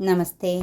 Namaste.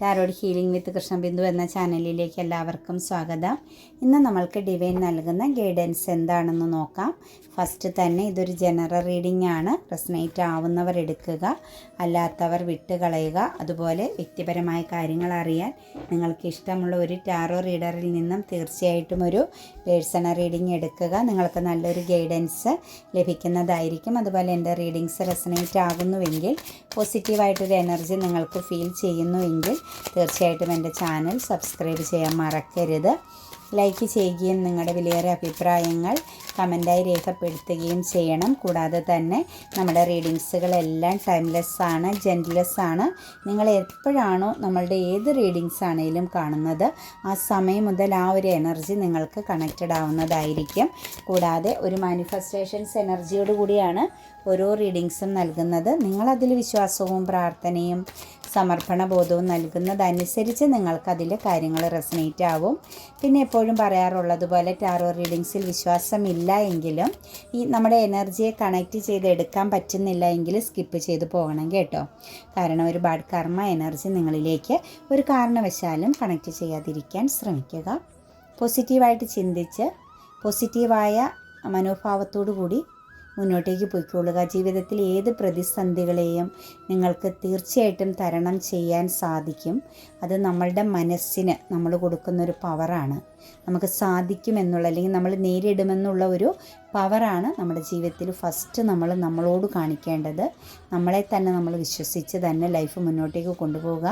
Tarot healing with Krishnabindu എന്ന ചാനലിലേക്ക് എല്ലാവർക്കും സ്വാഗതം. ഇന്ന് നമ്മൾക്ക് ഡിവൈൻ നൽകുന്ന ഗൈഡൻസ് എന്താണെന്ന് നോക്കാം. ഫസ്റ്റ് തന്നെ ഇതൊരു ജനറൽ റീഡിംഗ് ആണ്. റെസനേറ്റ് ആവുന്നവർ എടുക്കുക അല്ലാത്തവർ വിട്ടുകളയുക അതുപോലെ വ്യക്തിപരമായ കാര്യങ്ങൾ അറിയാൻ. നിങ്ങൾക്ക് ഇഷ്ടമുള്ള ഒരു ടാറോ റീഡറിൽ നിന്നും തീർച്ചയായിട്ടും ഒരു പേഴ്സണൽ റീഡിംഗ് എടുക്കുക. നിങ്ങൾക്ക് നല്ലൊരു ഗൈഡൻസ് ലഭിക്കുന്നതായിരിക്കും. അതുപോലെ എന്റെ റീഡിങ്സ് റെസനേറ്റ് ആകുന്നുവെങ്കിൽ പോസിറ്റീവായിട്ടൊരു എനർജി നിങ്ങൾക്ക് ഫീൽ ചെയ്യുന്നുവെങ്കിൽ തീർച്ചയായിട്ടും എന്റെ ചാനൽ സബ്സ്ക്രൈബ് ചെയ്യാൻ മറക്കരുത്. ലൈക്ക് ചെയ്യുകയും നിങ്ങളുടെ വിലയേറെ അഭിപ്രായങ്ങൾ കമന്റായി രേഖപ്പെടുത്തുകയും ചെയ്യണം. കൂടാതെ തന്നെ നമ്മുടെ റീഡിങ്സുകളെല്ലാം ടൈംലെസ് ആണ് ജെന്റ്ലെസ് ആണ് നിങ്ങൾ എപ്പോഴാണോ നമ്മളുടെ ഏത് റീഡിങ്സ് ആണെങ്കിലും കാണുന്നത് ആ സമയം മുതൽ ആ ഒരു എനർജി നിങ്ങൾക്ക് കണക്റ്റഡ് ആവുന്നതായിരിക്കും കൂടാതെ ഒരു മാനിഫെസ്റ്റേഷൻസ് എനർജിയോട് കൂടിയാണ് ഓരോ റീഡിങ്സും നൽകുന്നത്. നിങ്ങളതിൽ വിശ്വാസവും പ്രാർത്ഥനയും സമർപ്പണ ബോധവും നൽകുന്നതനുസരിച്ച് നിങ്ങൾക്കതിൽ കാര്യങ്ങൾ റെസനേറ്റ് ആവും. പിന്നെ എപ്പോഴും പറയാറുള്ളതുപോലെ ടാറോ റീഡിങ്സിൽ വിശ്വാസമില്ല എങ്കിലും ഈ നമ്മുടെ എനർജിയെ കണക്റ്റ് ചെയ്ത് എടുക്കാൻ പറ്റുന്നില്ല എങ്കിൽ സ്കിപ്പ് ചെയ്ത് പോകണം കേട്ടോ. കാരണം ഒരു ബാഡ് കർമ്മ എനർജി നിങ്ങളിലേക്ക് ഒരു കാരണവശാലും കണക്റ്റ് ചെയ്യാതിരിക്കാൻ ശ്രമിക്കുക. പോസിറ്റീവായിട്ട് ചിന്തിച്ച് പോസിറ്റീവായ മനോഭാവത്തോടു കൂടി മുന്നോട്ടേക്ക് പോയിക്കൊള്ളുക ജീവിതത്തിൽ ഏത് പ്രതിസന്ധികളെയും നിങ്ങൾക്ക് തീർച്ചയായിട്ടും തരണം ചെയ്യാൻ സാധിക്കും. അത് നമ്മളുടെ മനസ്സിന് നമ്മൾ കൊടുക്കുന്ന ഒരു പവറാണ് നമുക്ക് സാധിക്കുമെന്നുള്ള അല്ലെങ്കിൽ നമ്മൾ നേരിടുമെന്നുള്ള ഒരു പവറാണ് നമ്മുടെ ജീവിതത്തിൽ ഫസ്റ്റ് നമ്മൾ നമ്മളോട് കാണിക്കേണ്ടത്. നമ്മളെ തന്നെ നമ്മൾ വിശ്വസിച്ച് തന്നെ ലൈഫ് മുന്നോട്ടേക്ക് കൊണ്ടുപോവുക.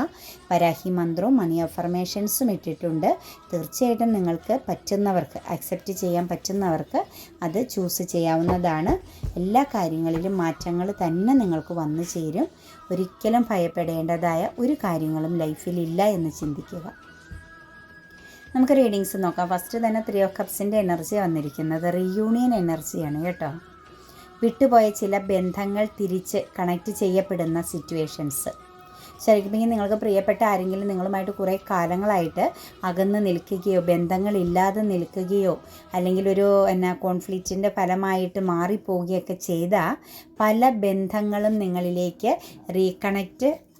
പരാഹി മന്ത്രവും മണി അഫർമേഷൻസും ഇട്ടിട്ടുണ്ട്. തീർച്ചയായിട്ടും നിങ്ങൾക്ക് പറ്റുന്നവർക്ക് അക്സെപ്റ്റ് ചെയ്യാൻ പറ്റുന്നവർക്ക് അത് ചൂസ് ചെയ്യാവുന്നതാണ്. എല്ലാ കാര്യങ്ങളിലും മാറ്റങ്ങൾ തന്നെ നിങ്ങൾക്ക് വന്നു ചേരും. ഒരിക്കലും ഭയപ്പെടേണ്ടതായ ഒരു കാര്യങ്ങളും ലൈഫിലില്ല എന്ന് ചിന്തിക്കുക. നമുക്ക് റീഡിങ്സ് നോക്കാം. ഫസ്റ്റ് തന്നെ ത്രീ ഓഫ് കപ്സിന്റെ എനർജി വന്നിരിക്കുന്നത്. റീയൂണിയൻ എനർജിയാണ് കേട്ടോ. വിട്ടുപോയ ചില ബന്ധങ്ങൾ തിരിച്ച് കണക്റ്റ് ചെയ്യപ്പെടുന്ന സിറ്റുവേഷൻസ് ശരിക്കും നിങ്ങൾക്ക് പ്രിയപ്പെട്ട ആരെങ്കിലും നിങ്ങളുമായിട്ട് കുറേ കാലങ്ങളായിട്ട് അകന്ന് നിൽക്കുകയോ ബന്ധങ്ങളില്ലാതെ നിൽക്കുകയോ അല്ലെങ്കിൽ ഒരു എന്നാ കോൺഫ്ലിക്റ്റിന്റെ ഫലമായിട്ട് മാറിപ്പോവുകയൊക്കെ ചെയ്ത പല ബന്ധങ്ങളും നിങ്ങളിലേക്ക് റീകണക്റ്റ്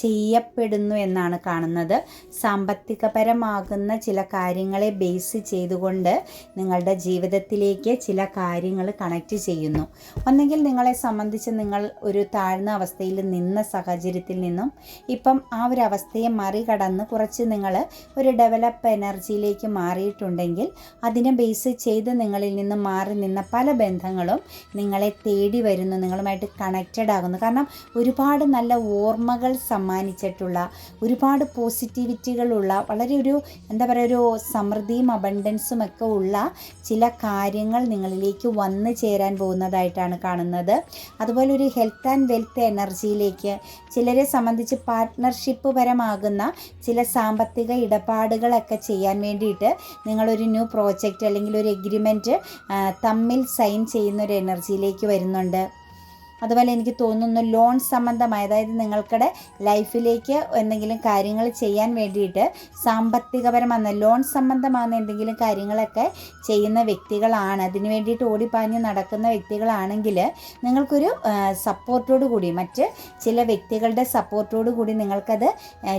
ചെയ്യപ്പെടുന്നു എന്നാണ് കാണുന്നത്. സാമ്പത്തികപരമാകുന്ന ചില കാര്യങ്ങളെ ബേസ് ചെയ്തുകൊണ്ട് നിങ്ങളുടെ ജീവിതത്തിലേക്ക് ചില കാര്യങ്ങൾ കണക്റ്റ് ചെയ്യുന്നു. ഒന്നെങ്കിൽ നിങ്ങളെ സംബന്ധിച്ച് നിങ്ങൾ ഒരു താഴ്ന്ന അവസ്ഥയിൽ നിന്ന സാഹചര്യത്തിൽ നിന്നും ഇപ്പം ആ ഒരു അവസ്ഥയെ മറികടന്ന് കുറച്ച് നിങ്ങൾ ഒരു ഡെവലപ്പ് എനർജിയിലേക്ക് മാറിയിട്ടുണ്ടെങ്കിൽ അതിനെ ബേസ് ചെയ്ത് നിങ്ങളിൽ നിന്ന് മാറി നിന്ന പല ബന്ധങ്ങളും നിങ്ങളെ തേടി വരുന്നു. നിങ്ങളുമായിട്ട് കണക്റ്റഡ് ആകുന്നു. കാരണം ഒരുപാട് നല്ല ഓർമ്മകൾ സമ്മാനിച്ചിട്ടുള്ള ഒരുപാട് പോസിറ്റിവിറ്റികളുള്ള വളരെ ഒരു എന്താ പറയുക ഒരു സമൃദ്ധിയും അബണ്ടൻസും ഒക്കെ ഉള്ള ചില കാര്യങ്ങൾ നിങ്ങളിലേക്ക് വന്നു ചേരാൻ പോകുന്നതായിട്ടാണ് കാണുന്നത്. അതുപോലെ ഒരു ഹെൽത്ത് ആൻഡ് വെൽത്ത് എനർജിയിലേക്ക് ചിലരെ സംബന്ധിച്ച് പാർട്ട്ണർഷിപ്പ് പരമാകുന്ന ചില സാമ്പത്തിക ഇടപാടുകളൊക്കെ ചെയ്യാൻ വേണ്ടിയിട്ട് നിങ്ങളൊരു ന്യൂ പ്രോജക്റ്റ് അല്ലെങ്കിൽ ഒരു എഗ്രിമെന്റ് തമ്മിൽ സൈൻ ചെയ്യുന്ന ഒരു എനർജിയിലേക്ക് വരുന്നുണ്ട്. അതുപോലെ എനിക്ക് തോന്നുന്നു ലോൺ സംബന്ധമായ അതായത് നിങ്ങൾക്കിടെ ലൈഫിലേക്ക് എന്തെങ്കിലും കാര്യങ്ങൾ ചെയ്യാൻ വേണ്ടിയിട്ട് സാമ്പത്തികപരമാണ് ലോൺ സംബന്ധമാകുന്ന എന്തെങ്കിലും കാര്യങ്ങളൊക്കെ ചെയ്യുന്ന വ്യക്തികളാണ് അതിന് വേണ്ടിയിട്ട് ഓടിപ്പാഞ്ഞ് നടക്കുന്ന വ്യക്തികളാണെങ്കിൽ നിങ്ങൾക്കൊരു സപ്പോർട്ടോട് കൂടി മറ്റ് ചില വ്യക്തികളുടെ സപ്പോർട്ടോട് കൂടി നിങ്ങൾക്കത്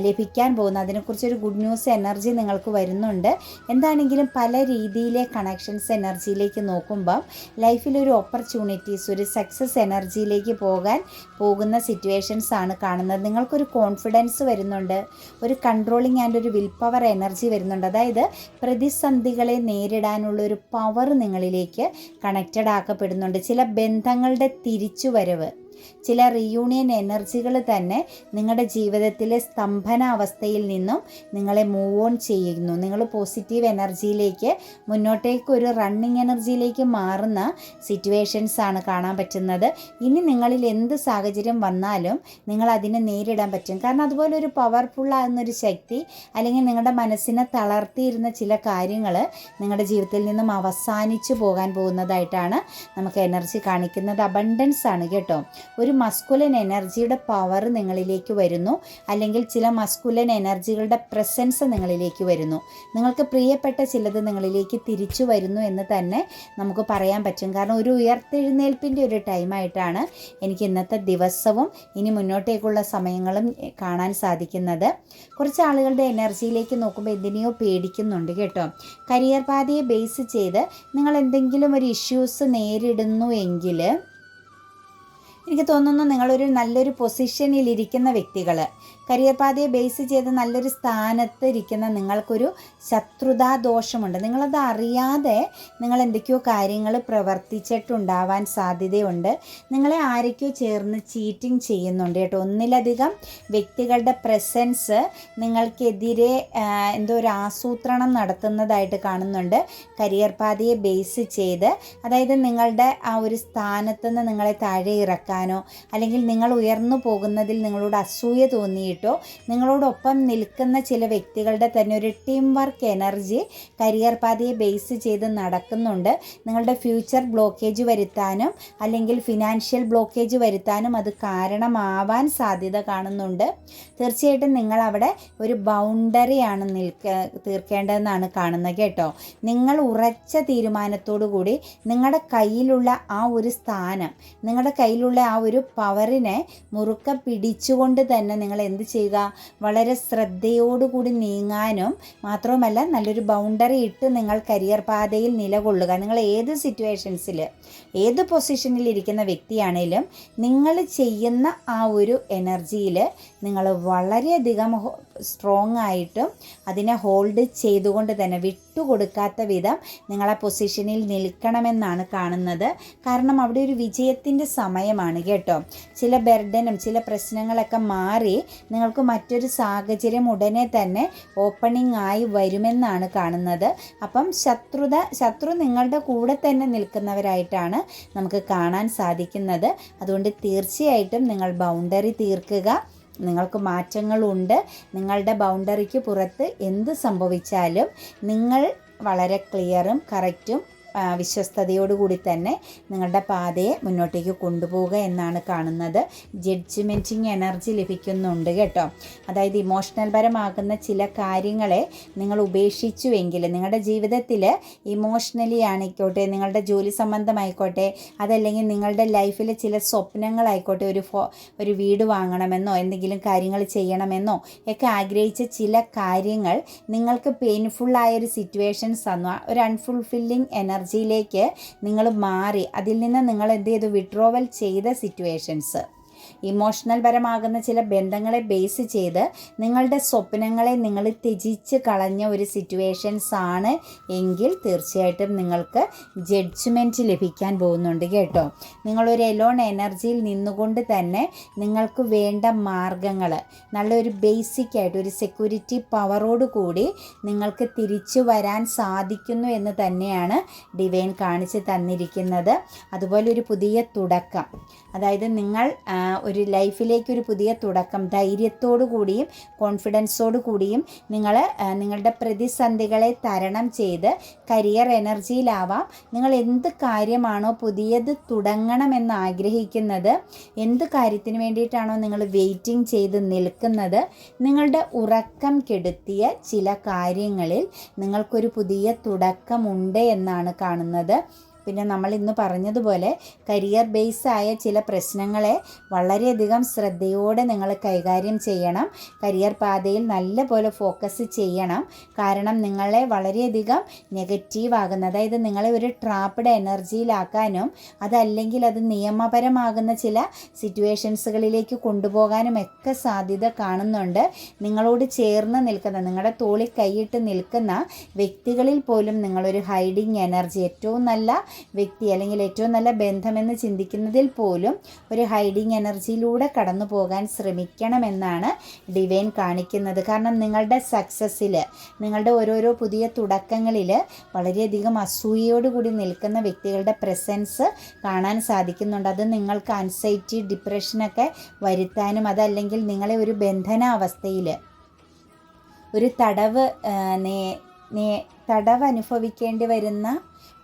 ലഭിക്കാൻ പോകുന്നു. അതിനെക്കുറിച്ചൊരു ഗുഡ് ന്യൂസ് എനർജി നിങ്ങൾക്ക് വരുന്നുണ്ട്. എന്താണെങ്കിലും പല രീതിയിലെ കണക്ഷൻസ് എനർജിയിലേക്ക് നോക്കുമ്പം ലൈഫിലൊരു ഓപ്പർച്യൂണിറ്റീസ് ഒരു സക്സസ് എനർജി ലേക്ക് പോകാൻ പോകുന്ന സിറ്റുവേഷൻസ് ആണ് കാണുന്നത്. നിങ്ങൾക്കൊരു കോൺഫിഡൻസ് വരുന്നുണ്ട്. ഒരു കൺട്രോളിങ് ആൻഡ് ഒരു വിൽ പവർ എനർജി വരുന്നുണ്ട്. അതായത് പ്രതിസന്ധികളെ നേരിടാനുള്ള ഒരു പവർ നിങ്ങളിലേക്ക് കണക്റ്റഡ് ആക്കപ്പെടുന്നുണ്ട്. ചില ബന്ധങ്ങളുടെ തിരിച്ചുവരവ് ചില റിയൂണിയൻ എനർജികൾ തന്നെ നിങ്ങളുടെ ജീവിതത്തിലെ സ്തംഭന അവസ്ഥയിൽ നിന്നും നിങ്ങളെ മൂവ് ഓൺ ചെയ്യുന്നു. നിങ്ങൾ പോസിറ്റീവ് എനർജിയിലേക്ക് മുന്നോട്ടേക്ക് ഒരു റണ്ണിങ് എനർജിയിലേക്ക് മാറുന്ന സിറ്റുവേഷൻസ് ആണ് കാണാൻ പറ്റുന്നത്. ഇനി നിങ്ങളിൽ എന്ത് സാഹചര്യം വന്നാലും നിങ്ങൾ അതിനെ നേരിടാൻ പറ്റും. കാരണം അതുപോലെ ഒരു പവർഫുൾ ആകുന്നൊരു ശക്തി അല്ലെങ്കിൽ നിങ്ങളുടെ മനസ്സിനെ തളർത്തിയിരുന്ന ചില കാര്യങ്ങൾ നിങ്ങളുടെ ജീവിതത്തിൽ നിന്നും അവസാനിച്ചു പോകാൻ പോകുന്നതായിട്ടാണ് നമുക്ക് എനർജി കാണിക്കുന്നത്. അബണ്ടൻസ് ആണ് കേട്ടോ. ഒരു മസ്കുലൻ എനർജിയുടെ പവർ നിങ്ങളിലേക്ക് വരുന്നു. അല്ലെങ്കിൽ ചില മസ്കുലൻ എനർജികളുടെ പ്രസൻസ് നിങ്ങളിലേക്ക് വരുന്നു. നിങ്ങൾക്ക് പ്രിയപ്പെട്ട ചിലത് നിങ്ങളിലേക്ക് തിരിച്ചു വരുന്നു എന്ന് തന്നെ നമുക്ക് പറയാൻ പറ്റും. കാരണം ഒരു ഉയർത്തെഴുന്നേൽപ്പിന്റെ ഒരു ടൈമായിട്ടാണ് എനിക്ക് ഇന്നത്തെ ദിവസവും ഇനി മുന്നോട്ടേക്കുള്ള സമയങ്ങളും കാണാൻ സാധിക്കുന്നത്. കുറച്ച് ആളുകളുടെ എനർജിയിലേക്ക് നോക്കുമ്പോൾ എന്തിനെയോ പേടിക്കുന്നുണ്ട് കേട്ടോ. കരിയർ പാതയെ ബേസ് ചെയ്ത് നിങ്ങൾ എന്തെങ്കിലും ഒരു ഇഷ്യൂസ് നേരിടുന്നു എങ്കിൽ എനിക്ക് തോന്നുന്നു നിങ്ങളൊരു നല്ലൊരു പൊസിഷനിൽ ഇരിക്കുന്ന വ്യക്തികൾ കരിയർ പാതയെ ബേസ് ചെയ്ത് നല്ലൊരു സ്ഥാനത്ത് ഇരിക്കുന്ന നിങ്ങൾക്കൊരു ശത്രുതാ ദോഷമുണ്ട്. നിങ്ങളത് അറിയാതെ നിങ്ങൾ എന്തൊക്കെയോ കാര്യങ്ങൾ പ്രവർത്തിച്ചിട്ടുണ്ടാവാൻ സാധ്യതയുണ്ട്. നിങ്ങളെ ആരൊക്കെയോ ചേർന്ന് ചീറ്റിംഗ് ചെയ്യുന്നുണ്ട് കേട്ടോ. ഒന്നിലധികം വ്യക്തികളുടെ പ്രസൻസ് നിങ്ങൾക്കെതിരെ എന്തോ ഒരു ആസൂത്രണം നടത്തുന്നതായിട്ട് കാണുന്നുണ്ട്. കരിയർ പാതയെ ബേസ് ചെയ്ത് അതായത് നിങ്ങളുടെ ആ ഒരു സ്ഥാനത്ത് നിന്ന് നിങ്ങളെ താഴെ ഇറക്കാനോ അല്ലെങ്കിൽ നിങ്ങൾ ഉയർന്നു പോകുന്നതിൽ നിങ്ങളോട് അസൂയ തോന്നിയിട്ടോ നിങ്ങളോടൊപ്പം നിൽക്കുന്ന ചില വ്യക്തികളുടെ തന്നെ ഒരു ടീം വർക്ക് എനർജി കരിയർ പാതയെ ബേസ് ചെയ്ത് നടക്കുന്നുണ്ട്. നിങ്ങളുടെ ഫ്യൂച്ചർ ബ്ലോക്കേജ് വരുത്താനും അല്ലെങ്കിൽ ഫിനാൻഷ്യൽ ബ്ലോക്കേജ് വരുത്താനും അത് കാരണമാവാൻ സാധ്യത കാണുന്നുണ്ട്. തീർച്ചയായിട്ടും നിങ്ങൾ അവിടെ ഒരു ബൗണ്ടറിയാണ് നിൽക്ക തീർക്കേണ്ടതെന്നാണ് കാണുന്നത് കേട്ടോ. നിങ്ങൾ ഉറച്ച തീരുമാനത്തോടു കൂടി നിങ്ങളുടെ കയ്യിലുള്ള ആ ഒരു സ്ഥാനം നിങ്ങളുടെ കയ്യിലുള്ള ആ ഒരു പവറിനെ മുറുക്ക പിടിച്ചുകൊണ്ട് തന്നെ നിങ്ങൾ എന്ത് ചെയ്യുക? വളരെ ശ്രദ്ധയോടുകൂടി നീങ്ങാനും മാത്രവുമല്ല നല്ലൊരു ബൗണ്ടറി ഇട്ട് നിങ്ങൾ കരിയർ പാതയിൽ നിലകൊള്ളുക. നിങ്ങൾ ഏത് സിറ്റുവേഷൻസിൽ ഏത് പൊസിഷനിൽ ഇരിക്കുന്ന വ്യക്തിയാണേലും നിങ്ങൾ ചെയ്യുന്ന ആ ഒരു എനർജിയിൽ നിങ്ങൾ വളരെയധികം സ്ട്രോങ് ആയിട്ടും അതിനെ ഹോൾഡ് ചെയ്തുകൊണ്ട് തന്നെ വിട്ടുകൊടുക്കാത്ത വിധം നിങ്ങൾ ആ പൊസിഷനിൽ നിൽക്കണമെന്നാണ് കാണുന്നത്. കാരണം അവിടെ ഒരു വിജയത്തിന്റെ സമയമാണ് കേട്ടോ. ചില ബർഡനും ചില പ്രശ്നങ്ങളൊക്കെ മാറി നിങ്ങൾക്ക് മറ്റൊരു സാഹചര്യം ഉടനെ തന്നെ ഓപ്പണിംഗ് ആയി വരുമെന്നാണ് കാണുന്നത്. അപ്പം ശത്രുത ശത്രു നിങ്ങളുടെ കൂടെ തന്നെ നിൽക്കുന്നവരായിട്ടാണ് നമുക്ക് കാണാൻ സാധിക്കുന്നത്. അതുകൊണ്ട് തീർച്ചയായിട്ടും നിങ്ങൾ ബൗണ്ടറി തീർക്കുക. നിങ്ങൾക്ക് മാറ്റങ്ങളുണ്ട്. നിങ്ങളുടെ ബൗണ്ടറിക്ക് പുറത്ത് എന്ത് സംഭവിച്ചാലും നിങ്ങൾ വളരെ ക്ലിയറും കറക്റ്റും വിശ്വസ്തയോടുകൂടി തന്നെ നിങ്ങളുടെ പാതയെ മുന്നോട്ടേക്ക് കൊണ്ടുപോവുക എന്നാണ് കാണുന്നത്. ജഡ്ജ്മെന്റിങ് എനർജി ലഭിക്കുന്നുണ്ട് കേട്ടോ. അതായത് ഇമോഷണൽ പരമാകുന്ന ചില കാര്യങ്ങളെ നിങ്ങൾ ഉപേക്ഷിച്ചുവെങ്കിൽ നിങ്ങളുടെ ജീവിതത്തിൽ ഇമോഷണലി ആയിക്കോട്ടെ നിങ്ങളുടെ ജോലി സംബന്ധമായിക്കോട്ടെ അതല്ലെങ്കിൽ നിങ്ങളുടെ ലൈഫിലെ ചില സ്വപ്നങ്ങളായിക്കോട്ടെ ഒരു ഫോ ഒരു വീട് വാങ്ങണമെന്നോ എന്തെങ്കിലും കാര്യങ്ങൾ ചെയ്യണമെന്നോ ഒക്കെ ആഗ്രഹിച്ച ചില കാര്യങ്ങൾ നിങ്ങൾക്ക് പെയിൻഫുള്ളായ ഒരു സിറ്റുവേഷൻസ് തന്നു. ഒരു ഒരു അൺഫുൾഫില്ലിംഗ് എനർജിയിലേക്ക് നിങ്ങൾ മാറി. അതിൽ നിന്ന് നിങ്ങൾ എന്ത് ചെയ്തു? വിഡ്രോവൽ ചെയ്ത സിറ്റുവേഷൻസ് ഇമോഷണൽ പരമാകുന്ന ചില ബന്ധങ്ങളെ ബേസ് ചെയ്ത് നിങ്ങളുടെ സ്വപ്നങ്ങളെ നിങ്ങൾ ത്യജിച്ച് കളഞ്ഞ ഒരു സിറ്റുവേഷൻസ് ആണ് എങ്കിൽ തീർച്ചയായിട്ടും നിങ്ങൾക്ക് ജഡ്ജ്മെന്റ് ലഭിക്കാൻ പോകുന്നുണ്ട് കേട്ടോ. നിങ്ങളൊരു എലോൺ എനർജിയിൽ നിന്നുകൊണ്ട് തന്നെ നിങ്ങൾക്ക് വേണ്ട മാർഗങ്ങൾ നല്ലൊരു ബേസിക് ആയിട്ട് ഒരു സെക്യൂരിറ്റി പവറോട് കൂടി നിങ്ങൾക്ക് തിരിച്ചു വരാൻ സാധിക്കുന്നു എന്ന് തന്നെയാണ് ഡിവൈൻ കാണിച്ച് തന്നിരിക്കുന്നത്. അതുപോലെ ഒരു പുതിയ തുടക്കം. അതായത് നിങ്ങൾ ഒരു ലൈഫിലേക്ക് ഒരു പുതിയ തുടക്കം. ധൈര്യത്തോടു കൂടിയും കോൺഫിഡൻസോടു കൂടിയും നിങ്ങൾ നിങ്ങളുടെ പ്രതിസന്ധികളെ തരണം ചെയ്ത് കരിയർ എനർജിയിലാവാം നിങ്ങൾ എന്ത് കാര്യമാണോ പുതിയത് തുടങ്ങണമെന്ന് ആഗ്രഹിക്കുന്നത് എന്ത് കാര്യത്തിന് വേണ്ടിയിട്ടാണോ നിങ്ങൾ വെയിറ്റിംഗ് ചെയ്ത് നിൽക്കുന്നത് നിങ്ങളുടെ ഉറക്കം കെടുത്തിയ ചില കാര്യങ്ങളിൽ നിങ്ങൾക്കൊരു പുതിയ തുടക്കമുണ്ട് എന്നാണ് കാണുന്നത്. പിന്നെ നമ്മൾ ഇന്ന് പറഞ്ഞതുപോലെ കരിയർ ബേസ് ആയ ചില പ്രശ്നങ്ങളെ വളരെയധികം ശ്രദ്ധയോടെ നിങ്ങൾ കൈകാര്യം ചെയ്യണം. കരിയർ പാതയിൽ നല്ലപോലെ ഫോക്കസ് ചെയ്യണം. കാരണം നിങ്ങളെ വളരെയധികം നെഗറ്റീവ് ആകുന്ന അതായത് നിങ്ങളെ ഒരു ട്രാപ്പഡ് എനർജിയിലാക്കാനും അതല്ലെങ്കിൽ അത് നിയമപരമാകുന്ന ചില സിറ്റുവേഷൻസുകളിലേക്ക് കൊണ്ടുപോകാനും ഒക്കെ സാധ്യത കാണുന്നുണ്ട്. നിങ്ങളോട് ചേർന്ന് നിൽക്കുന്ന നിങ്ങളുടെ തോളിൽ കൈയിട്ട് നിൽക്കുന്ന വ്യക്തികളിൽ പോലും നിങ്ങളൊരു ഹൈഡിങ് എനർജി ഏറ്റവും നല്ല വ്യക്തി അല്ലെങ്കിൽ ഏറ്റവും നല്ല ബന്ധമെന്ന് ചിന്തിക്കുന്നതിൽ പോലും ഒരു ഹൈഡിങ് എനർജിയിലൂടെ കടന്നു പോകാൻ ശ്രമിക്കണമെന്നാണ് ഡിവൈൻ കാണിക്കുന്നത്. കാരണം നിങ്ങളുടെ സക്സസ്സിൽ നിങ്ങളുടെ ഓരോരോ പുതിയ തുടക്കങ്ങളിൽ വളരെയധികം അസൂയയോടുകൂടി നിൽക്കുന്ന വ്യക്തികളുടെ പ്രസൻസ് കാണാൻ സാധിക്കുന്നുണ്ട്. അത് നിങ്ങൾക്ക് അൻസൈറ്റി ഡിപ്രഷനൊക്കെ വരുത്താനും അതല്ലെങ്കിൽ നിങ്ങളെ ഒരു ബന്ധനാവസ്ഥയിൽ ഒരു തടവ് നേ നേ തടവ് അനുഭവിക്കേണ്ടി വരുന്ന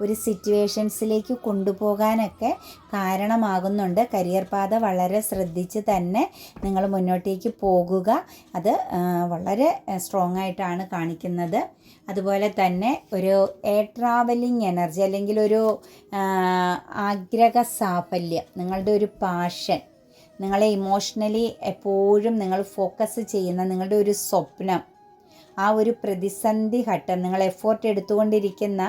ഒരു സിറ്റുവേഷൻസിലേക്ക് കൊണ്ടുപോകാനൊക്കെ കാരണമാകുന്നുണ്ട്. കരിയർ പാത വളരെ ശ്രദ്ധിച്ച് തന്നെ നിങ്ങൾ മുന്നോട്ടേക്ക് പോകുക. അത് വളരെ സ്ട്രോങ് ആയിട്ടാണ് കാണിക്കുന്നത്. അതുപോലെ തന്നെ ഒരു എയർ ട്രാവലിംഗ് എനർജി അല്ലെങ്കിൽ ഒരു ആഗ്രഹ സാഫല്യം നിങ്ങളുടെ ഒരു പാഷൻ നിങ്ങളെ ഇമോഷണലി എപ്പോഴും നിങ്ങൾ ഫോക്കസ് ചെയ്യുന്ന നിങ്ങളുടെ ഒരു സ്വപ്നം ആ ഒരു പ്രതിസന്ധി ഘട്ടം നിങ്ങൾ എഫോർട്ട് എടുത്തുകൊണ്ടിരിക്കുന്ന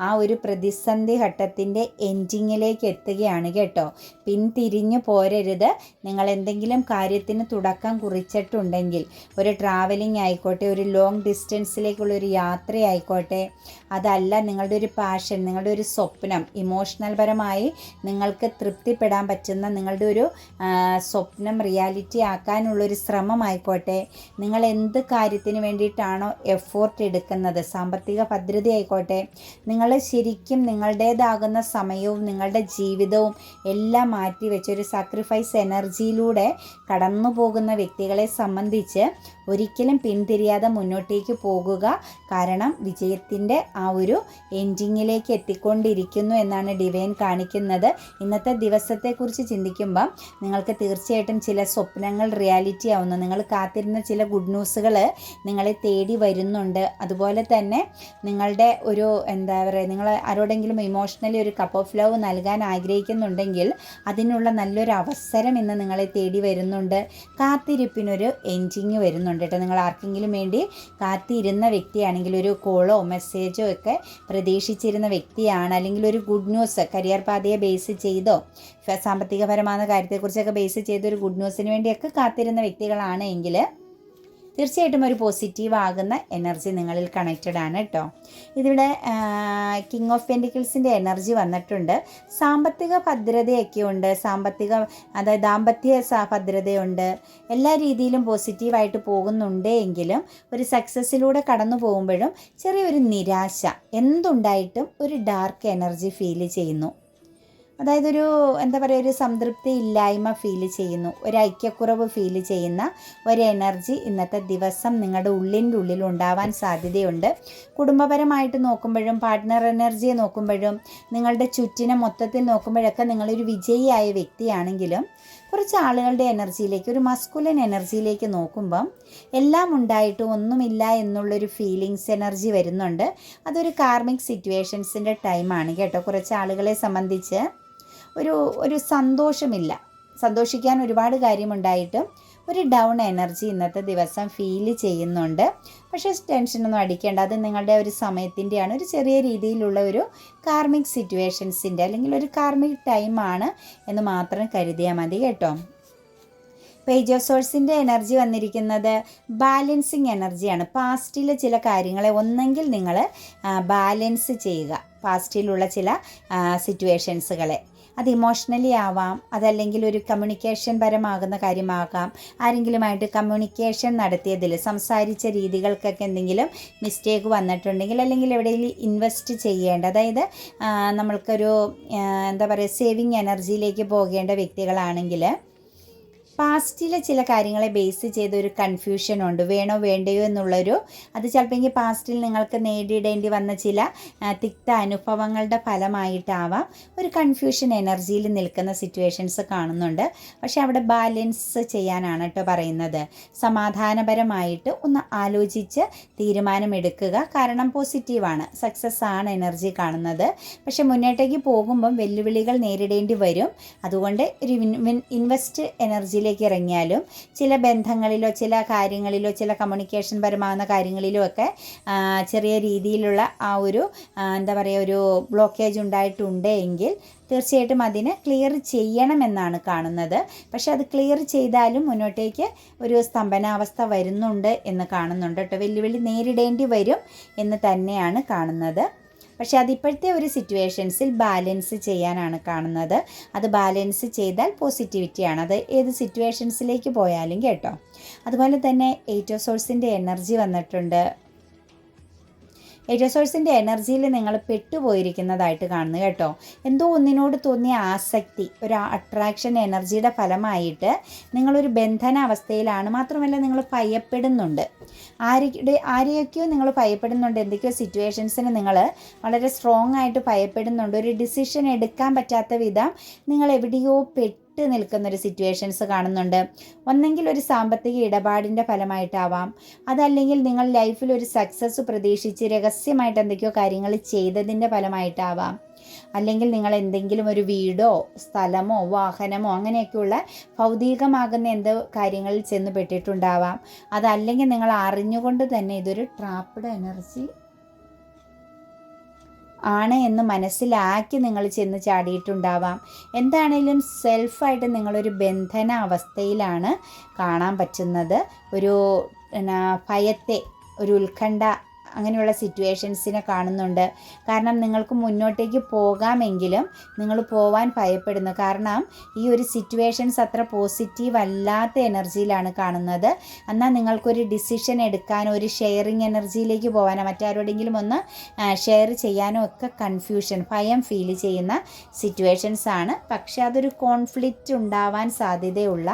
ആ ഒരു പ്രതിസന്ധി ഘട്ടത്തിന്റെ എൻഡിങ്ങിലേക്ക് എത്തുകയാണ് കേട്ടോ. പിന്തിരിഞ്ഞു പോരരുത്. നിങ്ങൾ എന്തെങ്കിലും കാര്യത്തിന് തുടക്കം കുറിച്ചിട്ടുണ്ടെങ്കിൽ ഒരു ട്രാവലിംഗ് ആയിക്കോട്ടെ ഒരു ലോങ് ഡിസ്റ്റൻസിലേക്കുള്ള ഒരു യാത്രയായിക്കോട്ടെ അതല്ല നിങ്ങളുടെ ഒരു പാഷൻ നിങ്ങളുടെ ഒരു സ്വപ്നം. ഇമോഷണൽ പരമായി നിങ്ങൾക്ക് തൃപ്തിപ്പെടാൻ പറ്റുന്ന നിങ്ങളുടെ ഒരു സ്വപ്നം റിയാലിറ്റി ആക്കാനുള്ളൊരു ശ്രമമായിക്കോട്ടെ. നിങ്ങൾ എന്ത് കാര്യത്തിന് വേണ്ടിയിട്ടാണോ എഫോർട്ട് എടുക്കുന്നത്? സാമ്പത്തിക ഭദ്രത ആയിക്കോട്ടെ. നിങ്ങൾ ശരിക്കും നിങ്ങളുടേതാകുന്ന സമയവും നിങ്ങളുടെ ജീവിതവും എല്ലാം മാറ്റി ഒരു സാക്രിഫൈസ് എനർജിയിലൂടെ കടന്നു പോകുന്ന വ്യക്തികളെ സംബന്ധിച്ച് ഒരിക്കലും പിന്തിരിയാതെ മുന്നോട്ടേക്ക് പോകുക. കാരണം വിജയത്തിന്റെ ആ ഒരു എൻഡിങ്ങിലേക്ക് എത്തിക്കൊണ്ടിരിക്കുന്നു എന്നാണ് ഡിവൈൻ കാണിക്കുന്നത്. ഇന്നത്തെ ദിവസത്തെക്കുറിച്ച് ചിന്തിക്കുമ്പം നിങ്ങൾക്ക് തീർച്ചയായിട്ടും ചില സ്വപ്നങ്ങൾ റിയാലിറ്റി ആവുന്നു. നിങ്ങൾ കാത്തിരുന്ന ചില ഗുഡ് ന്യൂസുകൾ നിങ്ങളെ തേടി വരുന്നുണ്ട്. അതുപോലെ തന്നെ നിങ്ങളുടെ ഒരു എന്താ പറയുക നിങ്ങൾ ആരോടെങ്കിലും ഇമോഷണലി ഒരു കപ്പ് ഓഫ് ലവ് നൽകാൻ ആഗ്രഹിക്കുന്നുണ്ടെങ്കിൽ അതിനുള്ള നല്ലൊരു അവസരം ഇന്ന് നിങ്ങളെ തേടി വരുന്നുണ്ട്. കാത്തിരിപ്പിനൊരു എൻഡിങ് വരുന്നുണ്ട്. കേട്ടോ നിങ്ങൾ ആർക്കെങ്കിലും വേണ്ടി കാത്തിരുന്ന വ്യക്തിയാണെങ്കിൽ ഒരു കോളോ മെസ്സേജോ ഒക്കെ പ്രതീക്ഷിച്ചിരുന്ന വ്യക്തിയാണ്. അല്ലെങ്കിൽ ഒരു ഗുഡ് ന്യൂസ് കരിയർ പാതയെ ബേസ് ചെയ്തോ സാമ്പത്തികപരമായ കാര്യത്തെക്കുറിച്ചൊക്കെ ബേസ് ചെയ്ത ഒരു ഗുഡ് ന്യൂസിന് വേണ്ടിയൊക്കെ കാത്തിരുന്ന വ്യക്തികളാണ് എങ്കിൽ തീർച്ചയായിട്ടും ഒരു പോസിറ്റീവ് ആകുന്ന എനർജി നിങ്ങളിൽ കണക്റ്റഡ് ആണ് കേട്ടോ ഇതിവിടെ കിങ് ഓഫ് പെന്റിക്കിൾസിന്റെ എനർജി വന്നിട്ടുണ്ട്. സാമ്പത്തിക ഭദ്രതയൊക്കെ ഉണ്ട് സാമ്പത്തിക അതായത് ദാമ്പത്യ ഭദ്രതയുണ്ട്. എല്ലാ രീതിയിലും പോസിറ്റീവായിട്ട് പോകുന്നുണ്ട് എങ്കിലും ഒരു സക്സസ്സിലൂടെ കടന്നു പോകുമ്പോഴും ചെറിയൊരു നിരാശ. എന്തുണ്ടായിട്ടും ഒരു ഡാർക്ക് എനർജി ഫീൽ ചെയ്യുന്നു. അതായത് ഒരു എന്താ പറയുക ഒരു സംതൃപ്തി ഇല്ലായ്മ ഫീൽ ചെയ്യുന്നു. ഒരു ഐക്യക്കുറവ് ഫീൽ ചെയ്യുന്ന ഒരു എനർജി ഇന്നത്തെ ദിവസം നിങ്ങളുടെ ഉള്ളിന്റെ ഉള്ളിൽ ഉണ്ടാവാൻ സാധ്യതയുണ്ട്. കുടുംബപരമായിട്ട് നോക്കുമ്പോഴും പാർട്ട്ണർ എനർജിയെ നോക്കുമ്പോഴും നിങ്ങളുടെ ചുറ്റിനെ മൊത്തത്തിൽ നോക്കുമ്പോഴൊക്കെ നിങ്ങളൊരു വിജയിയായ വ്യക്തിയാണെങ്കിലും കുറച്ച് ആളുകളുടെ എനർജിയിലേക്ക് ഒരു മസ്കുലൻ എനർജിയിലേക്ക് നോക്കുമ്പം എല്ലാം ഉണ്ടായിട്ടും ഒന്നുമില്ല എന്നുള്ളൊരു ഫീലിങ്സ് എനർജി വരുന്നുണ്ട്. അതൊരു കാർമിക് സിറ്റുവേഷൻസിന്റെ ടൈമാണ് കേട്ടോ. കുറച്ച് ആളുകളെ സംബന്ധിച്ച് ഒരു ഒരു സന്തോഷമില്ല. സന്തോഷിക്കാൻ ഒരുപാട് കാര്യമുണ്ടായിട്ടും ഒരു ഡൗൺ എനർജി ഇന്നത്തെ ദിവസം ഫീൽ ചെയ്യുന്നുണ്ട്. പക്ഷേ ടെൻഷനൊന്നും അടിക്കേണ്ട. അത് നിങ്ങളുടെ ഒരു സമയത്തിന്റെയാണ്. ഒരു ചെറിയ രീതിയിലുള്ള ഒരു കാർമിക് സിറ്റുവേഷൻസിന്റെ അല്ലെങ്കിൽ ഒരു കാർമിക് ടൈമാണ് എന്ന് മാത്രം കരുതിയാൽ മതി കേട്ടോ. പേജ് ഓഫ് സോഴ്സിന്റെ എനർജി വന്നിരിക്കുന്നത് ബാലൻസിങ് എനർജിയാണ് പാസ്റ്റിലെ ചില കാര്യങ്ങളെ ഒന്നെങ്കിൽ നിങ്ങൾ ബാലൻസ് ചെയ്യുക. പാസ്റ്റിലുള്ള ചില സിറ്റുവേഷൻസുകളെ അത് ഇമോഷണലി ആവാം അതല്ലെങ്കിൽ ഒരു കമ്മ്യൂണിക്കേഷൻ പരമാകുന്ന കാര്യമാകാം. ആരെങ്കിലുമായിട്ട് കമ്മ്യൂണിക്കേഷൻ നടത്തിയതിൽ സംസാരിച്ച രീതികൾക്കൊക്കെ എന്തെങ്കിലും മിസ്റ്റേക്ക് വന്നിട്ടുണ്ടെങ്കിൽ അല്ലെങ്കിൽ എവിടെയെങ്കിലും ഇൻവെസ്റ്റ് ചെയ്യേണ്ട അതായത് നമ്മൾക്കൊരു എന്താ പറയുക സേവിങ് എനർജിയിലേക്ക് പോകേണ്ട വ്യക്തികളാണെങ്കിൽ പാസ്റ്റിലെ ചില കാര്യങ്ങളെ ബേസ് ചെയ്ത ഒരു കൺഫ്യൂഷൻ ഉണ്ട്. വേണോ വേണ്ടയോ എന്നുള്ളൊരു അത് ചിലപ്പോൾ എങ്കിൽ പാസ്റ്റിൽ നിങ്ങൾക്ക് നേടിയിടേണ്ടി വന്ന ചില തിക്ത അനുഭവങ്ങളുടെ ഫലമായിട്ടാവാം ഒരു കൺഫ്യൂഷൻ എനർജിയിൽ നിൽക്കുന്ന സിറ്റുവേഷൻസ് കാണുന്നുണ്ട്. പക്ഷേ അവിടെ ബാലൻസ് ചെയ്യാനാണ് കേട്ടോ പറയുന്നത്. സമാധാനപരമായിട്ട് ഒന്ന് ആലോചിച്ച് തീരുമാനമെടുക്കുക കാരണം പോസിറ്റീവാണ് സക്സസ് ആണ് എനർജി കാണുന്നത്. പക്ഷെ മുന്നോട്ടേക്ക് പോകുമ്പം വെല്ലുവിളികൾ നേരിടേണ്ടി വരും. അതുകൊണ്ട് ഒരു ഇൻവെസ്റ്റ് എനർജിയിലേക്ക് ഇറങ്ങിയാലും ചില ബന്ധങ്ങളിലോ ചില കാര്യങ്ങളിലോ ചില കമ്മ്യൂണിക്കേഷൻ പരമാകുന്ന കാര്യങ്ങളിലോ ഒക്കെ ചെറിയ രീതിയിലുള്ള ആ ഒരു എന്താ പറയുക ഒരു ബ്ലോക്കേജ് ഉണ്ടായിട്ടുണ്ട് എങ്കിൽ തീർച്ചയായിട്ടും അതിനെ ക്ലിയർ ചെയ്യണമെന്നാണ് കാണുന്നത്. പക്ഷെ അത് ക്ലിയർ ചെയ്താലും മുന്നോട്ടേക്ക് ഒരു സ്തംഭനാവസ്ഥ വരുന്നുണ്ട് എന്ന് കാണുന്നുണ്ട് കേട്ടോ. വെല്ലുവിളി നേരിടേണ്ടി വരും എന്ന് തന്നെയാണ് കാണുന്നത്. പക്ഷേ അതിപ്പോഴത്തെ ഒരു സിറ്റുവേഷൻസിൽ ബാലൻസ് ചെയ്യാനാണ് കാണുന്നത്. അത് ബാലൻസ് ചെയ്താൽ പോസിറ്റിവിറ്റിയാണ് അത് ഏത് സിറ്റുവേഷൻസിലേക്ക് പോയാലും കേട്ടോ. അതുപോലെ തന്നെ എയ്റ്റോ സോഴ്സിന്റെ എനർജി വന്നിട്ടുണ്ട്. ഏരിയ സോഴ്സിന്റെ എനർജിയിൽ നിങ്ങൾ പെട്ടുപോയിരിക്കുന്നതായിട്ട് കാണുന്നു കേട്ടോ. എന്തോ ഒന്നിനോട് തോന്നിയ ആസക്തി ഒരു അട്രാക്ഷൻ എനർജിയുടെ ഫലമായിട്ട് നിങ്ങളൊരു ബന്ധന അവസ്ഥയിലാണ് മാത്രമല്ല നിങ്ങൾ ഭയപ്പെടുന്നുണ്ട്. ആരുടെ ആരെയൊക്കെയോ നിങ്ങൾ ഭയപ്പെടുന്നുണ്ട്. എന്തൊക്കെയോ സിറ്റുവേഷൻസിന് നിങ്ങൾ വളരെ സ്ട്രോങ് ആയിട്ട് ഭയപ്പെടുന്നുണ്ട്. ഒരു ഡിസിഷൻ എടുക്കാൻ പറ്റാത്ത വിധം നിങ്ങൾ എവിടെയോ പെട്ട് വിട്ട് നിൽക്കുന്നൊരു സിറ്റുവേഷൻസ് കാണുന്നുണ്ട്. ഒന്നെങ്കിൽ ഒരു സാമ്പത്തിക ഇടപാടിന്റെ ഫലമായിട്ടാവാം. അതല്ലെങ്കിൽ നിങ്ങൾ ലൈഫിൽ ഒരു സക്സസ് പ്രതീക്ഷിച്ച് രഹസ്യമായിട്ട് എന്തൊക്കെയോ കാര്യങ്ങൾ ചെയ്തതിന്റെ ഫലമായിട്ടാവാം. അല്ലെങ്കിൽ നിങ്ങൾ എന്തെങ്കിലും ഒരു വീടോ സ്ഥലമോ വാഹനമോ അങ്ങനെയൊക്കെയുള്ള ഭൗതികമാകുന്ന എന്ത് കാര്യങ്ങളിൽ ചെന്ന് പെട്ടിട്ടുണ്ടാവാം. അതല്ലെങ്കിൽ നിങ്ങൾ അറിഞ്ഞുകൊണ്ട് തന്നെ ഇതൊരു ട്രാപ്ഡ് എനർജി ആണ് എന്ന് മനസ്സിലാക്കി നിങ്ങൾ ചെന്ന് ചാടിയിട്ടുണ്ടാവാം. എന്താണേലും സെൽഫായിട്ട് നിങ്ങളൊരു ബന്ധന അവസ്ഥയിലാണ് കാണാൻ പറ്റുന്നത്. ഒരു ഭയത്തെ ഒരു ഉത്കണ്ഠ അങ്ങനെയുള്ള സിറ്റുവേഷൻസിനെ കാണുന്നുണ്ട്. കാരണം നിങ്ങൾക്ക് മുന്നോട്ടേക്ക് പോകാമെങ്കിലും നിങ്ങൾ പോവാൻ ഭയപ്പെടുന്നു. കാരണം ഈ ഒരു സിറ്റുവേഷൻസ് അത്ര പോസിറ്റീവ് അല്ലാത്ത എനർജിയിലാണ് കാണുന്നത്. എന്നാൽ നിങ്ങൾക്കൊരു ഡിസിഷൻ എടുക്കാനോ ഒരു ഷെയറിങ് എനർജിയിലേക്ക് പോകാനോ മറ്റാരോടെങ്കിലും ഒന്ന് ഷെയർ ചെയ്യാനോ ഒക്കെ കൺഫ്യൂഷൻ ഭയം ഫീൽ ചെയ്യുന്ന സിറ്റുവേഷൻസ് ആണ്. പക്ഷേ അതൊരു കോൺഫ്ലിക്റ്റ് ഉണ്ടാവാൻ സാധ്യതയുള്ള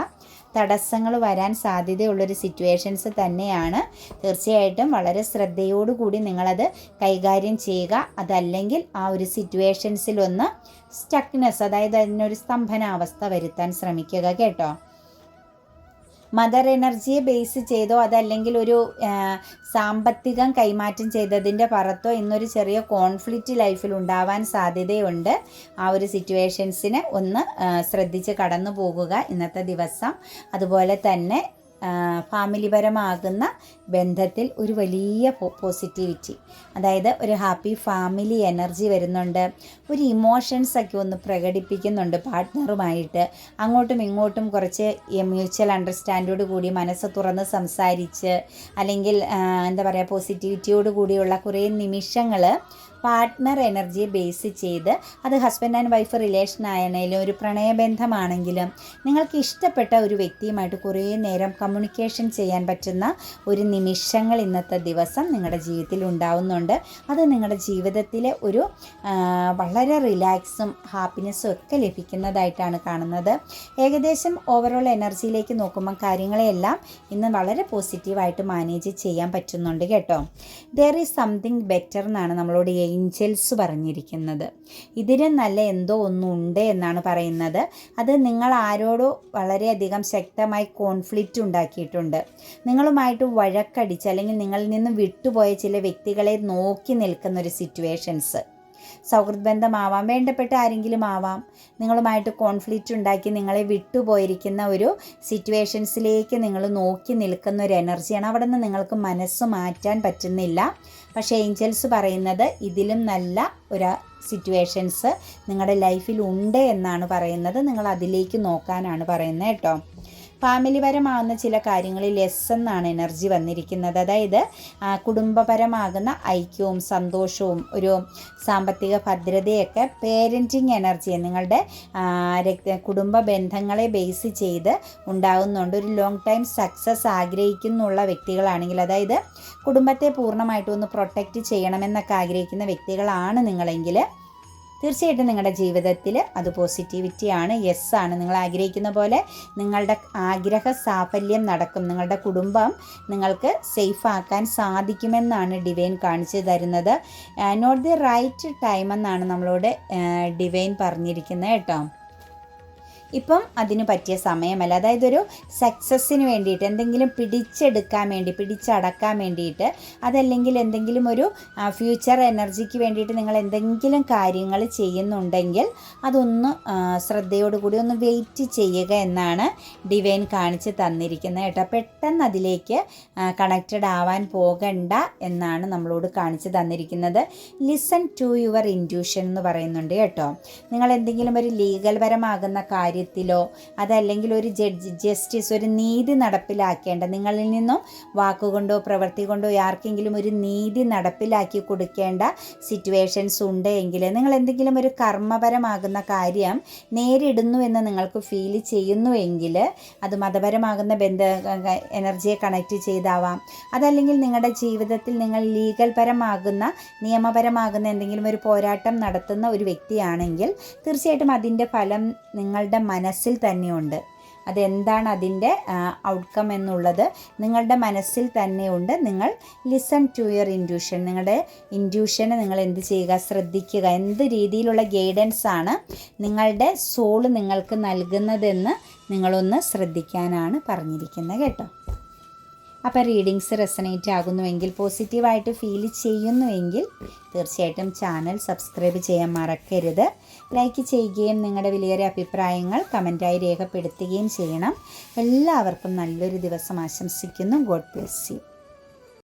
തടസ്സങ്ങൾ വരാൻ സാധ്യതയുള്ളൊരു സിറ്റുവേഷൻസ് തന്നെയാണ്. തീർച്ചയായിട്ടും വളരെ ശ്രദ്ധയോടുകൂടി നിങ്ങളത് കൈകാര്യം ചെയ്യുക. അതല്ലെങ്കിൽ ആ ഒരു സിറ്റുവേഷൻസിലൊന്ന് സ്റ്റക്നെസ് അതായത് അതിനൊരു സ്തംഭനാവസ്ഥ വരുത്താൻ ശ്രമിക്കുക കേട്ടോ. മദർ എനർജിയെ ബേസ് ചെയ്തോ അതല്ലെങ്കിൽ ഒരു സാമ്പത്തികം കൈമാറ്റം ചെയ്തതിന്റെ പുറത്തോ ഇന്നൊരു ചെറിയ കോൺഫ്ലിക്റ്റ് ലൈഫിൽ ഉണ്ടാവാൻ സാധ്യതയുണ്ട്. ആ ഒരു സിറ്റുവേഷൻസിനെ ഒന്ന് ശ്രദ്ധിച്ച് കടന്നു പോകുക ഇന്നത്തെ ദിവസം. അതുപോലെ തന്നെ ഫാമിലിപരമാകുന്ന ബന്ധത്തിൽ ഒരു വലിയ പോസിറ്റിവിറ്റി അതായത് ഒരു ഹാപ്പി ഫാമിലി എനർജി വരുന്നുണ്ട്. ഒരു ഇമോഷൻസ് ഒക്കെ ഒന്ന് പ്രകടിപ്പിക്കുന്നുണ്ട് പാർട്ട്ണറുമായിട്ട് അങ്ങോട്ടും ഇങ്ങോട്ടും കുറച്ച് മ്യൂച്വൽ അണ്ടർസ്റ്റാൻഡോട് കൂടി മനസ്സ് തുറന്ന് സംസാരിച്ച് അല്ലെങ്കിൽ എന്താ പറയുക പോസിറ്റിവിറ്റിയോട് കൂടിയുള്ള കുറേ നിമിഷങ്ങൾ പാർട്ട്ണർ എനർജിയെ ബേസ് ചെയ്ത് അത് ഹസ്ബൻഡ് ആൻഡ് വൈഫ് റിലേഷൻ ആയാലും ഒരു പ്രണയബന്ധമാണെങ്കിലും നിങ്ങൾക്ക് ഇഷ്ടപ്പെട്ട ഒരു വ്യക്തിയുമായിട്ട് കുറേ നേരം കമ്മ്യൂണിക്കേഷൻ ചെയ്യാൻ പറ്റുന്ന ഒരു നിമിഷങ്ങൾ ഇന്നത്തെ ദിവസം നിങ്ങളുടെ ജീവിതത്തിൽ ഉണ്ടാവുന്നുണ്ട്. അത് നിങ്ങളുടെ ജീവിതത്തിലെ ഒരു വളരെ റിലാക്സും ഹാപ്പിനെസ്സും ഒക്കെ ലഭിക്കുന്നതായിട്ടാണ് കാണുന്നത്. ഏകദേശം ഓവറോൾ എനർജിയിലേക്ക് നോക്കുമ്പോൾ കാര്യങ്ങളെല്ലാം ഇന്ന് വളരെ പോസിറ്റീവായിട്ട് മാനേജ് ചെയ്യാൻ പറ്റുന്നുണ്ട് കേട്ടോ. ദർ ഈസ് സംതിങ് ബെറ്റർ എന്നാണ് നമ്മളോട് ഏഞ്ചൽസ് പറഞ്ഞിരിക്കുന്നത്. ഇതിലും നല്ല എന്തോ ഒന്നുണ്ട് എന്നാണ് പറയുന്നത്. അത് നിങ്ങൾ ആരോടോ വളരെയധികം ശക്തമായി കോൺഫ്ലിക്റ്റ് ഉണ്ടാക്കിയിട്ടുണ്ട്. നിങ്ങളുമായിട്ട് വഴക്കടിച്ച് അല്ലെങ്കിൽ നിങ്ങളിൽ നിന്ന് വിട്ടുപോയ ചില വ്യക്തികളെ നോക്കി നിൽക്കുന്ന ഒരു സിറ്റുവേഷൻസ്. സൗഹൃദ ബന്ധമാവാം വേണ്ടപ്പെട്ട ആരെങ്കിലും ആവാം. നിങ്ങളുമായിട്ട് കോൺഫ്ലിക്റ്റ് ഉണ്ടാക്കി നിങ്ങളെ വിട്ടുപോയിരിക്കുന്ന ഒരു സിറ്റുവേഷൻസിലേക്ക് നിങ്ങൾ നോക്കി നിൽക്കുന്ന ഒരു എനർജിയാണ് അവിടെ നിന്ന് നിങ്ങൾക്ക് മനസ്സ് മാറ്റാൻ പറ്റുന്നില്ല. പക്ഷേ ഏഞ്ചൽസ് പറയുന്നത് ഇതിലും നല്ല ഒരു സിറ്റുവേഷൻസ് നിങ്ങളുടെ ലൈഫിൽ ഉണ്ട് എന്നാണ് പറയുന്നത്. നിങ്ങൾ അതിലേക്ക് നോക്കാനാണ് പറയുന്നത് കേട്ടോ. ഫാമിലിപരമാകുന്ന ചില കാര്യങ്ങളിൽ എസ് എന്നാണ് എനർജി വന്നിരിക്കുന്നത്. അതായത് കുടുംബപരമാകുന്ന ഐക്യവും സന്തോഷവും ഒരു സാമ്പത്തിക ഭദ്രതയൊക്കെ പേരന്റിങ് എനർജി നിങ്ങളുടെ കുടുംബ ബന്ധങ്ങളെ ബേസ് ചെയ്ത് ഉണ്ടാകുന്നുണ്ട്. ഒരു ലോങ് ടൈം സക്സസ് ആഗ്രഹിക്കുന്നുള്ള വ്യക്തികളാണെങ്കിൽ അതായത് കുടുംബത്തെ പൂർണമായിട്ടും ഒന്ന് പ്രൊട്ടക്റ്റ് ചെയ്യണമെന്നൊക്കെ ആഗ്രഹിക്കുന്ന വ്യക്തികളാണ് നിങ്ങളെങ്കിൽ തീർച്ചയായിട്ടും നിങ്ങളുടെ ജീവിതത്തിൽ അത് പോസിറ്റിവിറ്റിയാണ് യെസ് ആണ്. നിങ്ങൾ ആഗ്രഹിക്കുന്ന പോലെ നിങ്ങളുടെ ആഗ്രഹ സാഫല്യം നടക്കും. നിങ്ങളുടെ കുടുംബം നിങ്ങൾക്ക് സേഫ് ആക്കാൻ സാധിക്കുമെന്നാണ് ഡിവൈൻ കാണിച്ചു തരുന്നത്. നോട്ട് ദി റൈറ്റ് ടൈം എന്നാണ് നമ്മളോട് ഡിവൈൻ പറഞ്ഞിരിക്കുന്നത് കേട്ടോ. ഇപ്പം അതിന് പറ്റിയ സമയമല്ല. അതായത് ഒരു സക്സസ്സിന് വേണ്ടിയിട്ട് എന്തെങ്കിലും പിടിച്ചെടുക്കാൻ വേണ്ടി പിടിച്ചടക്കാൻ വേണ്ടിയിട്ട് അതല്ലെങ്കിൽ എന്തെങ്കിലും ഒരു ഫ്യൂച്ചർ എനർജിക്ക് വേണ്ടിയിട്ട് നിങ്ങൾ എന്തെങ്കിലും കാര്യങ്ങൾ ചെയ്യുന്നുണ്ടെങ്കിൽ അതൊന്ന് ശ്രദ്ധയോടുകൂടി ഒന്ന് വെയിറ്റ് ചെയ്യുക എന്നാണ് ഡിവൈൻ കാണിച്ച് തന്നിരിക്കുന്നത് കേട്ടോ. പെട്ടെന്ന് അതിലേക്ക് കണക്റ്റഡ് ആവാൻ പോകണ്ട എന്നാണ് നമ്മളോട് കാണിച്ച് തന്നിരിക്കുന്നത്. ലിസൺ ടു യുവർ ഇന്റ്യൂഷൻ എന്ന് പറയുന്നുണ്ട് കേട്ടോ. നിങ്ങൾ എന്തെങ്കിലും ഒരു ലീഗൽ പരമാകുന്ന കാര്യം കാര്യത്തിലോ അതല്ലെങ്കിൽ ഒരു ജഡ്ജ് ജസ്റ്റിസ് ഒരു നീതി നടപ്പിലാക്കേണ്ട നിങ്ങളിൽ നിന്നും വാക്കുകൊണ്ടോ പ്രവൃത്തി കൊണ്ടോ ആർക്കെങ്കിലും ഒരു നീതി നടപ്പിലാക്കി കൊടുക്കേണ്ട സിറ്റുവേഷൻസ് ഉണ്ട് എങ്കിൽ നിങ്ങൾ എന്തെങ്കിലും ഒരു കർമ്മപരമാകുന്ന കാര്യം നേരിടുന്നു എന്ന് നിങ്ങൾക്ക് ഫീൽ ചെയ്യുന്നുവെങ്കിൽ അത് മതപരമാകുന്ന ബന്ധ എനർജിയെ കണക്ട് ചെയ്താവാം. അതല്ലെങ്കിൽ നിങ്ങളുടെ ജീവിതത്തിൽ നിങ്ങൾ ലീഗൽ പരമാകുന്ന നിയമപരമാകുന്ന എന്തെങ്കിലും ഒരു പോരാട്ടം നടത്തുന്ന ഒരു വ്യക്തിയാണെങ്കിൽ തീർച്ചയായിട്ടും അതിന്റെ ഫലം നിങ്ങളുടെ മനസ്സിൽ തന്നെയുണ്ട്. അതെന്താണ് അതിന്റെ ഔട്ട്കം എന്നുള്ളത് നിങ്ങളുടെ മനസ്സിൽ തന്നെയുണ്ട്. നിങ്ങൾ ലിസൺ ടു യുവർ ഇൻഡ്യൂഷൻ നിങ്ങളുടെ ഇൻഡ്യൂഷനെ നിങ്ങൾ എന്ത് ചെയ്യുക? ശ്രദ്ധിക്കുക. എന്ത് രീതിയിലുള്ള ഗൈഡൻസ് ആണ് നിങ്ങളുടെ സോൾ നിങ്ങൾക്ക് നൽകുന്നതെന്ന് നിങ്ങളൊന്ന് ശ്രദ്ധിക്കാനാണ് പറഞ്ഞിരിക്കുന്നത് കേട്ടോ. അപ്പോൾ റീഡിങ്സ് റെസനേറ്റ് ആകുന്നുവെങ്കിൽ പോസിറ്റീവായിട്ട് ഫീൽ ചെയ്യുന്നുവെങ്കിൽ തീർച്ചയായിട്ടും ചാനൽ സബ്സ്ക്രൈബ് ചെയ്യാൻ മറക്കരുത്. ലൈക്ക് ചെയ്യുകയും നിങ്ങളുടെ വിലയേറിയ അഭിപ്രായങ്ങൾ കമന്റായി രേഖപ്പെടുത്തുകയും ചെയ്യണം. എല്ലാവർക്കും നല്ലൊരു ദിവസം ആശംസിക്കുന്നു. God bless you